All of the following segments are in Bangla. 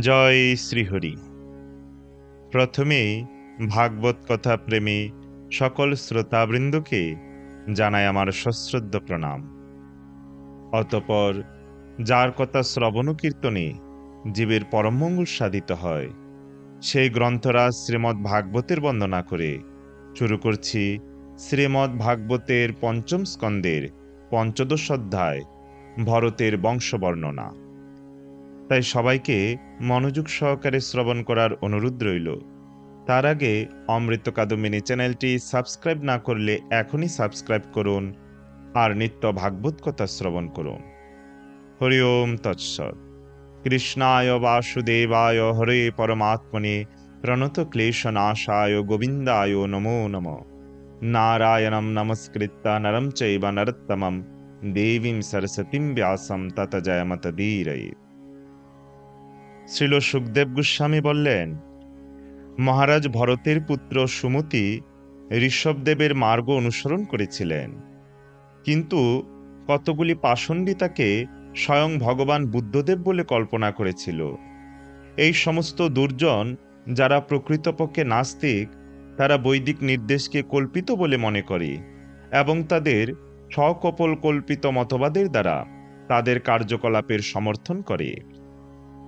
জয় শ্রীহরি। প্রথমেই ভাগবত কথা প্রেমী সকল শ্রোতাবৃন্দকে জানায় আমার সশ্রদ্ধ প্রণাম। অতপর যার কথা শ্রবণ কীর্তনে জীবের পরমঙ্গল সাধিত হয়, সেই গ্রন্থরাজ শ্রীমৎ ভাগবতের বন্দনা করে শুরু করছি শ্রীমৎ ভাগবতের পঞ্চম স্কন্দের পঞ্চদশ অধ্যায় ভরতের বংশবর্ণনা। তাই সবাইকে মনোযোগ সহকারে শ্রবণ করার অনুরোধ রইল। তার আগে অমৃত কাদম্বিনী চ্যানেলটি সাবস্ক্রাইব না করলে এখনই সাবস্ক্রাইব করুন আর নিত্য ভাগবত কথা শ্রবণ করুন। হরি ওম তৎসৎ। কৃষ্ণায় বাসুদেবায় হরে পরমাত্মনে প্রণত ক্লেশনাশায় গোবিন্দায় নমো নম। নারায়ণম নমস্কৃত্য নরম চৈব নরোত্তমম। দেবীম সরস্বতীম ব্যাসম তত জয়মত ধীরয়ে শ্রীল সুখদেব গোস্বামী বললেন, মহারাজ ভরতের পুত্র সুমতি ঋষভদেবের মার্গ অনুসরণ করেছিলেন। কিন্তু কতগুলি পাষণ্ডী তাকে স্বয়ং ভগবান বুদ্ধদেব বলে কল্পনা করেছিল। এই সমস্ত দুর্জন যারা প্রকৃতপক্ষে নাস্তিক, তারা বৈদিক নির্দেশকে কল্পিত বলে মনে করে এবং তাদের সকপল কল্পিত মতবাদের দ্বারা তাদের কার্যকলাপের সমর্থন করে।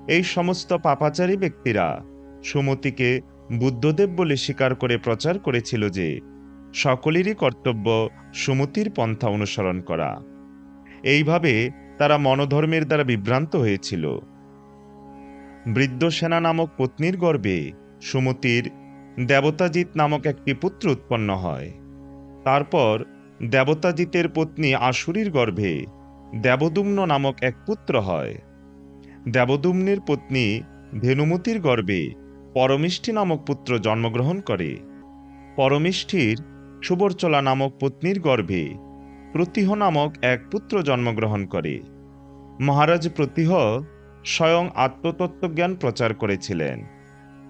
এই সমস্ত পাপাচারী ব্যক্তিরা। সুমতিকে বুদ্ধদেব বলে স্বীকার করে প্রচার করেছিল যে, সকলেরই কর্তব্য সুমতির পন্থা অনুসরণ করা। এইভাবে তারা মনোধর্মের দ্বারা বিভ্রান্ত হয়েছিল। বৃদ্ধ সেনা নামক পত্নীর গর্ভে সুমতির দেবতাজিৎ নামক একটি পুত্র উৎপন্ন হয়। তারপর দেবতাজিতের পত্নী আশুরীর গর্ভে দেবদুম্ন নামক এক পুত্র হয়। দেবদুম্নের পত্নী ধেনুমতির গর্ভে পরমিষ্ঠী নামক পুত্র জন্মগ্রহণ করে। পরমিষ্ঠির সুবরচলা নামক পত্নীর গর্ভে প্রতিহ নামক এক পুত্র জন্মগ্রহণ করে। মহারাজ প্রতিহ স্বয়ং আত্মতত্ত্বজ্ঞান প্রচার করেছিলেন।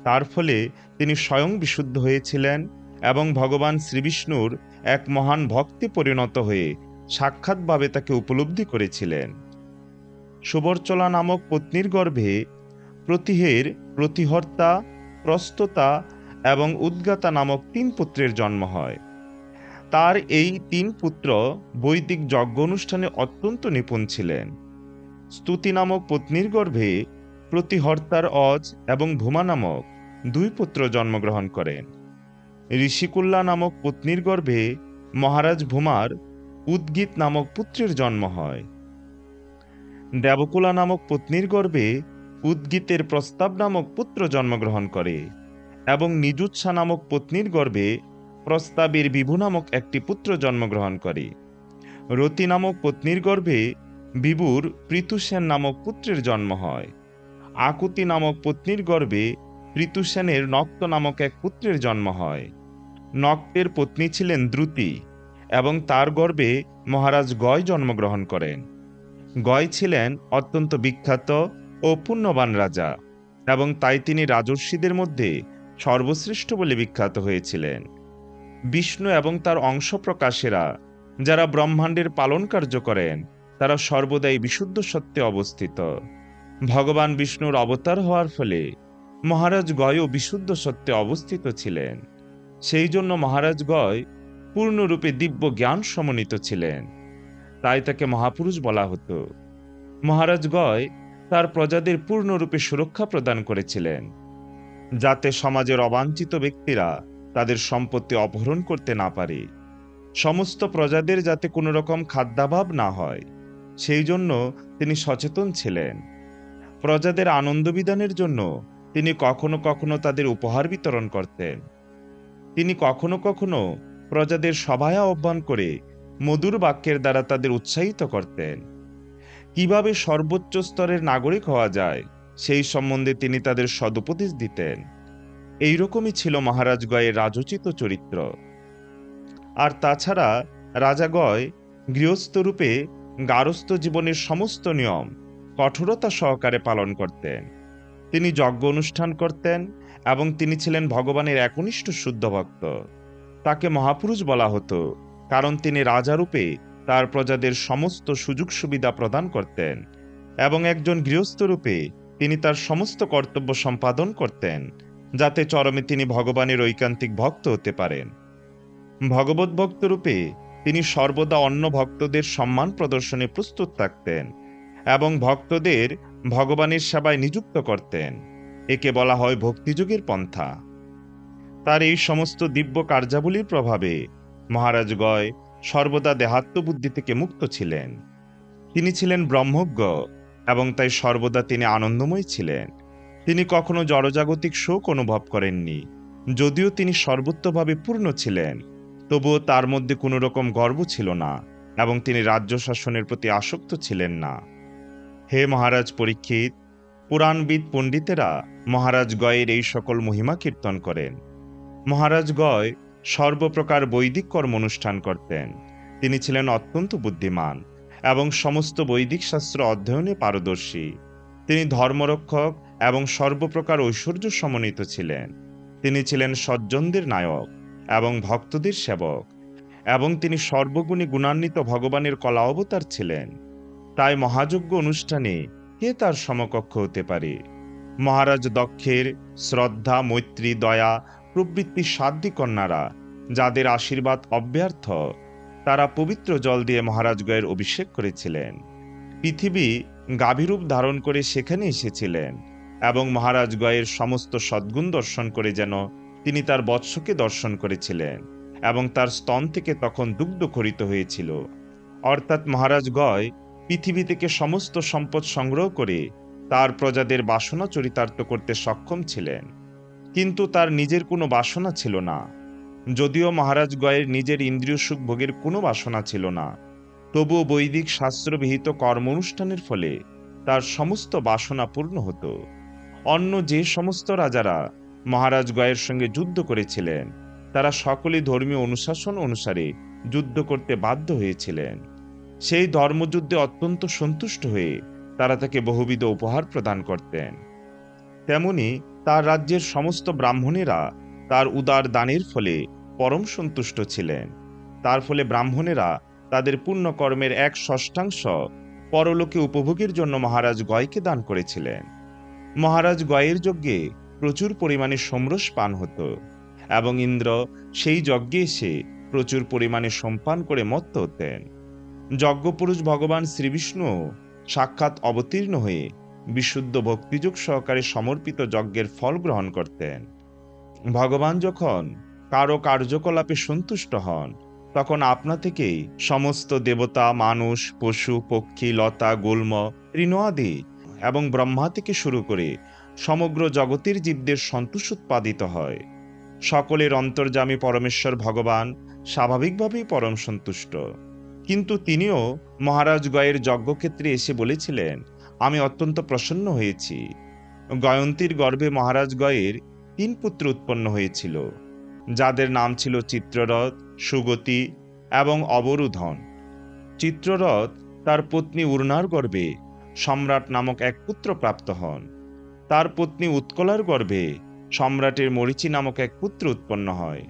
তার ফলে তিনি স্বয়ং বিশুদ্ধ হয়েছিলেন এবং ভগবান শ্রীবিষ্ণুর এক মহান ভক্তি পরিণত হয়ে সাক্ষাৎভাবে তাকে উপলব্ধি করেছিলেন। সুবরচলা নামক পত্নীর গর্ভে প্রতিহের প্রতিহর্তা, প্রস্ততা এবং উদ্গাতা নামক তিন পুত্রের জন্ম হয়। তার এই তিন পুত্র বৈদিক যজ্ঞ অনুষ্ঠানে অত্যন্ত নিপুণ ছিলেন। স্তুতি নামক পত্নীর গর্ভে প্রতিহর্তার অজ এবং ভূমা নামক দুই পুত্র জন্মগ্রহণ করেন। ঋষিকুল্লা নামক পত্নীর গর্ভে মহারাজ ভূমার উদ্গীত নামক পুত্রের জন্ম হয়। দেবকুলা নামক পত্নীর গর্ভে উদ্গীতের প্রস্তাব নামক পুত্র জন্মগ্রহণ করে এবং নিজুৎসা নামক পত্নীর গর্ভে প্রস্তাবের বিভু নামক একটি পুত্র জন্মগ্রহণ করে। রতি নামক পত্নীর গর্ভে বিভুর পৃথুসেন নামক পুত্রের জন্ম হয়। আকুতি নামক পত্নীর গর্ভে ঋতুসেনের নক্ত নামক এক পুত্রের জন্ম হয়। নক্তের পত্নী ছিলেন দ্রুতি এবং তার গর্ভে মহারাজ গয় জন্মগ্রহণ করেন। গয় ছিলেন অত্যন্ত বিখ্যাত ও পুণ্যবান রাজা এবং তাই তিনি রাজর্ষিদের মধ্যে সর্বশ্রেষ্ঠ বলে বিখ্যাত হয়েছিলেন। বিষ্ণু এবং তার অংশ প্রকাশেরা যারা ব্রহ্মাণ্ডের পালন কার্য করেন, তারা সর্বদাই বিশুদ্ধ সত্যে অবস্থিত। ভগবান বিষ্ণুর অবতার হওয়ার ফলে মহারাজ গয়ও বিশুদ্ধ সত্যে অবস্থিত ছিলেন। সেই জন্য মহারাজ গয় পূর্ণরূপে দিব্য জ্ঞান সমন্বিত ছিলেন। তাই তাকে মহাপুরুষ বলা হতো। মহারাজ গয় তার প্রজাদের পূর্ণরূপে সুরক্ষা প্রদান করেছিলেন, যাতে সমাজের অবাঞ্ছিত ব্যক্তিরা তাদের সম্পত্তি অপহরণ করতে না পারে। সমস্ত প্রজাদের যাতে কোনো রকম খাদ্যাভাব না হয়, সেই জন্য তিনি সচেতন ছিলেন। প্রজাদের আনন্দ বিধানের জন্য তিনি কখনো কখনো তাদের উপহার বিতরণ করতেন। তিনি কখনো কখনো প্রজাদের সভায় আহ্বান করে মধুর বাক্যের দ্বারা তাদের উৎসাহিত করতেন। কীভাবে সর্বোচ্চ স্তরের নাগরিক হওয়া যায়, সেই সম্বন্ধে তিনি তাদের সদুপদেশ দিতেন। এইরকমই ছিল মহারাজ গয়ের রাজোচিত চরিত্র। আর তাছাড়া রাজা গয় গৃহস্থরূপে গারস্থ জীবনের সমস্ত নিয়ম কঠোরতা সহকারে পালন করতেন। তিনি যজ্ঞ অনুষ্ঠান করতেন এবং তিনি ছিলেন ভগবানের একনিষ্ঠ শুদ্ধ ভক্ত। তাকে মহাপুরুষ বলা হতো। কারণ তিনি রাজারূপে তার প্রজাদের সমস্ত সুযোগ সুবিধা প্রদান করতেন এবং একজন গৃহস্থরূপে তিনি তার সমস্ত কর্তব্য সম্পাদন করতেন, যাতে চরমে তিনি ভগবানের ঐকান্তিক ভক্ত হতে পারেন। ভগবত ভক্তরূপে তিনি সর্বদা অন্য ভক্তদের সম্মান প্রদর্শনে প্রস্তুত থাকতেন এবং ভক্তদের ভগবানের সেবায় নিযুক্ত করতেন, একে বলা হয় ভক্তিযুগের পন্থা। তার এই সমস্ত দিব্য কার্যাবলীর প্রভাবে মহারাজ গয় সর্বদা দেহাত্মবুদ্ধি থেকে মুক্ত ছিলেন। তিনি ছিলেন ব্রহ্মজ্ঞ এবং তাই সর্বদা তিনি আনন্দময় ছিলেন। তিনি কখনো জড়জাগতিক শোক অনুভব করেননি। যদিও তিনি সর্বোত্তভাবে পূর্ণ ছিলেন, তবুও তার মধ্যে কোনো রকম গর্ব ছিল না এবং তিনি রাজ্য শাসনের প্রতি আসক্ত ছিলেন না। হে মহারাজ পরীক্ষিত, পুরাণবিদ পণ্ডিতেরা মহারাজ গয়ের এই সকল মহিমা কীর্তন করেন। মহারাজ গয় সর্বপ্রকার বৈদিক কর্ম অনুষ্ঠান করতেন। তিনি ছিলেন অত্যন্ত বুদ্ধিমান এবং সমস্ত বৈদিক শাস্ত্র অধ্যয়নে পারদর্শী। তিনি ধর্মরক্ষক এবং সর্বপ্রকার ঐশ্বর্য সমন্বিত ছিলেন। তিনি ছিলেন সজ্জনদের নায়ক এবং ভক্তদের সেবক এবং তিনি সর্বগুণী গুণান্বিত ভগবানের কলা অবতার ছিলেন। তাই মহাযজ্ঞ অনুষ্ঠানে কে তার সমকক্ষ হতে পারে? মহারাজ দক্ষের শ্রদ্ধা, মৈত্রী, দয়া প্রবৃত্তি সাধ্বী কন্যারা, যাদের আশীর্বাদ অব্যর্থ, তারা পবিত্র জল দিয়ে মহারাজ গয়ের অভিষেক করেছিলেন। পৃথিবী গাভীরূপ ধারণ করে সেখানে এসেছিলেন এবং মহারাজ গয়ের সমস্ত সদ্গুণ দর্শন করে যেন তিনি তার বৎসকে দর্শন করেছিলেন এবং তার স্তন থেকে তখন দুগ্ধ খরিত হয়েছিল। অর্থাৎ মহারাজ গয় পৃথিবী থেকে সমস্ত সম্পদ সংগ্রহ করে তার প্রজাদের বাসনা চরিতার্থ করতে সক্ষম ছিলেন। কিন্তু তার নিজের কোনো বাসনা ছিল না। যদিও মহারাজ গয়ের নিজের ইন্দ্রিয় সুখ ভোগের কোনো বাসনা ছিল না, তবুও বৈদিক শাস্ত্রবিহিত কর্ম অনুষ্ঠানের ফলে তার সমস্ত বাসনা পূর্ণ হতো। অন্য যে সমস্ত রাজারা মহারাজ গয়ের সঙ্গে যুদ্ধ করেছিলেন, তারা সকলে ধর্মীয় অনুশাসন অনুসারে যুদ্ধ করতে বাধ্য হয়েছিলেন। সেই ধর্মযুদ্ধে অত্যন্ত সন্তুষ্ট হয়ে তারা তাকে বহুবিধ উপহার প্রদান করতেন। তেমনি তার রাজ্যের সমস্ত ব্রাহ্মণেরা তার উদার দানের ফলে পরম সন্তুষ্ট ছিলেন। তার ফলে ব্রাহ্মণেরা তাদের পুণ্যকর্মের এক ষষ্ঠাংশ পরলোকে উপভোগের জন্য মহারাজ গয়কে দান করেছিলেন। মহারাজ গয়ের যজ্ঞে প্রচুর পরিমাণে সমরস পান হতো এবং ইন্দ্র সেই যজ্ঞে এসে প্রচুর পরিমাণে সম্পান করে মত্ত হতেন। যজ্ঞপুরুষ ভগবান শ্রীবিষ্ণু সাক্ষাৎ অবতীর্ণ হয়ে বিশুদ্ধ ভক্তিযুগ সহকারে সমর্পিত যজ্ঞের ফল গ্রহণ করতেন। ভগবান যখন কারও কার্যকলাপে সন্তুষ্ট হন, তখন আপনা থেকেই সমস্ত দেবতা, মানুষ, পশু, পক্ষী, লতা, গুল্ম ঋণাদি এবং ব্রহ্মা থেকে শুরু করে সমগ্র জগতের জীবদের সন্তোষ উৎপাদিত হয়। সকলের অন্তর্যামী পরমেশ্বর ভগবান স্বাভাবিকভাবেই পরম সন্তুষ্ট। কিন্তু তিনিও মহারাজ গয়ের যজ্ঞক্ষেত্রে এসে বলেছিলেন আমি অত্যন্ত প্রসন্ন হয়েছি। গয়ন্তীর গর্ভে মহারাজ গয়ের তিন পুত্র উৎপন্ন হয়েছিল, যাদের নাম ছিল চিত্ররথ, সুগতি এবং অবরুধন। চিত্ররথ তার পত্নী উর্নার গর্ভে সম্রাট নামক এক পুত্র প্রাপ্ত হন। তার পত্নী উৎকলার গর্ভে সম্রাটের মরিচি নামক এক পুত্র উৎপন্ন হয়।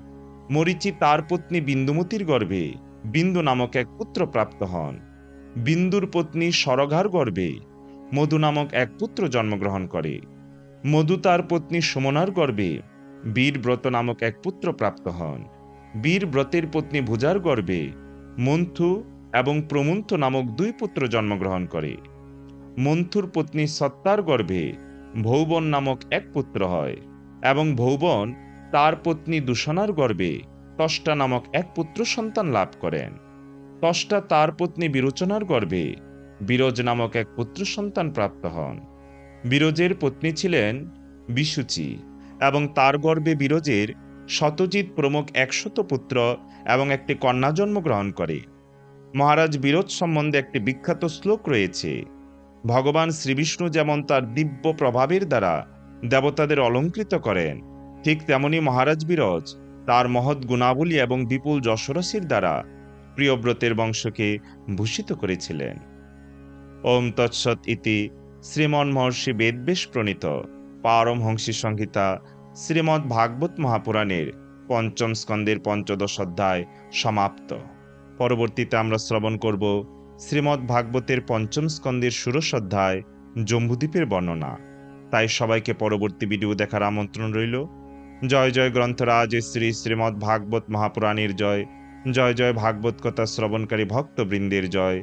মরিচি তার পত্নী বিন্দুমতির গর্ভে বিন্দু নামক এক পুত্র প্রাপ্ত হন। বিন্দুর পত্নী সরঘার গর্ভে মধু নামক এক পুত্র জন্মগ্রহণ করে। মধু তার পত্নী সুমনার গর্ভে বীরব্রত নামক এক পুত্র প্রাপ্ত হন। বীরব্রতের পত্নী ভুজার গর্ভে মন্থু এবং প্রমুন্থ নামক দুই পুত্র জন্মগ্রহণ করে। মন্থুর পত্নী সত্তার গর্ভে ভৌবন নামক এক পুত্র হয় এবং ভৌবন তার পত্নী দূষণার গর্ভে তষ্টা নামক এক পুত্র সন্তান লাভ করেন। তষ্টা তার পত্নী বিরোচনার গর্ভে বিরজ নামক এক পুত্র সন্তান প্রাপ্ত হন। বিরজের পত্নী ছিলেন বিশুচি এবং তার গর্ভে বিরজের শতজিৎ প্রমুখ একশত পুত্র এবং একটি কন্যা জন্মগ্রহণ করে। মহারাজ বিরোধ সম্বন্ধে একটি বিখ্যাত শ্লোক রয়েছে, ভগবান শ্রীবিষ্ণু যেমন তার দিব্য প্রভাবের দ্বারা দেবতাদের অলঙ্কৃত করেন, ঠিক তেমনি মহারাজ বিরজ তার মহৎ গুণাবলী এবং বিপুল যশরাশির দ্বারা প্রিয়ব্রতের বংশকে ভূষিত করেছিলেন। ওম তৎসৎ ইতি শ্রীমন মহর্ষি বেদবেশ প্রণীত। পারমহংসী সংহিতা শ্রীমৎ ভাগবত মহাপুরাণের পঞ্চম স্কন্দের পঞ্চদশ অধ্যায় সমাপ্ত। পরবর্তীতে আমরা শ্রবণ করব শ্রীমৎ ভাগবতের পঞ্চম স্কন্দের ষোড়শ অধ্যায় জম্বুদ্বীপের বর্ণনা। তাই সবাইকে পরবর্তী ভিডিও দেখার আমন্ত্রণ রইল। জয় জয় গ্রন্থরাজ শ্রী শ্রীমৎ ভাগবত মহাপুরাণের জয়। জয় জয় ভাগবত কথা শ্রবণকারী ভক্তবৃন্দের জয়।